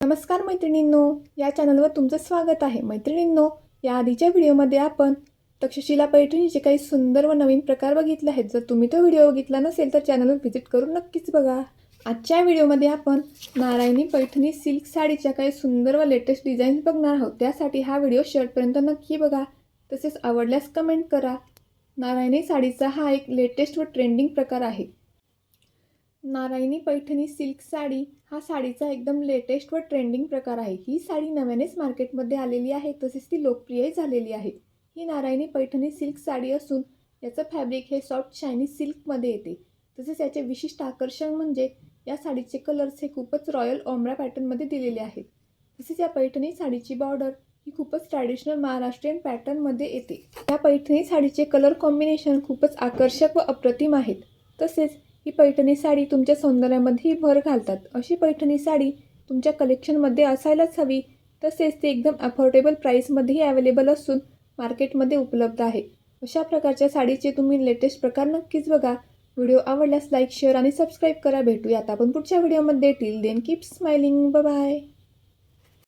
नमस्कार मैत्रिणींनो या चॅनलवर तुमचं स्वागत आहे. मैत्रिणींनो या आधीच्या व्हिडिओमध्ये आपण तक्षशिला पैठणीचे काही सुंदर व नवीन प्रकार बघितले आहेत जर तुम्ही तो व्हिडिओ बघितला नसेल तर चॅनलवर व्हिजिट करून नक्कीच बघा. आजच्या व्हिडिओमध्ये आपण नारायणी पैठणी सिल्क साडीच्या काही सुंदर व लेटेस्ट डिझाईन्स बघणार आहोत. त्यासाठी हा व्हिडिओ शेवटपर्यंत नक्की बघा. तसेच आवडल्यास कमेंट करा. नारायणी साडीचा हा एक लेटेस्ट व ट्रेंडिंग प्रकार आहे. नारायणी पैठणी सिल्क साडी हा साडीचा एकदम लेटेस्ट व ट्रेंडिंग प्रकार आहे. ही साडी नव्यानेच मार्केटमध्ये आलेली आहे. तसेच ती लोकप्रियही झालेली आहे. ही नारायणी पैठणी सिल्क साडी असून याचं फॅब्रिक हे सॉफ्ट शायनी सिल्कमध्ये येते. तसेच याचे विशिष्ट आकर्षण म्हणजे या साडीचे कलर्स हे खूपच रॉयल ओमरा पॅटर्नमध्ये दिलेले आहेत. तसेच या पैठणी साडीची बॉर्डर ही खूपच ट्रॅडिशनल महाराष्ट्रीयन पॅटर्नमध्ये येते. या पैठणी साडीचे कलर कॉम्बिनेशन खूपच आकर्षक व अप्रतिम आहेत. तसेच ही पैठणी साडी तुमच्या सौंदर्यामध्येही भर घालतात. अशी पैठणी साडी तुमच्या कलेक्शनमध्ये असायलाच हवी. तसेच ती एकदम अफोर्डेबल प्राईसमध्येही अवेलेबल असून मार्केटमध्ये उपलब्ध आहे. अशा प्रकारच्या साडीचे तुम्ही लेटेस्ट प्रकार नक्कीच बघा. व्हिडिओ आवडल्यास लाईक शेअर आणि सबस्क्राईब करा. भेटूयात आपण पुढच्या व्हिडिओमध्ये. Till then keep smiling bye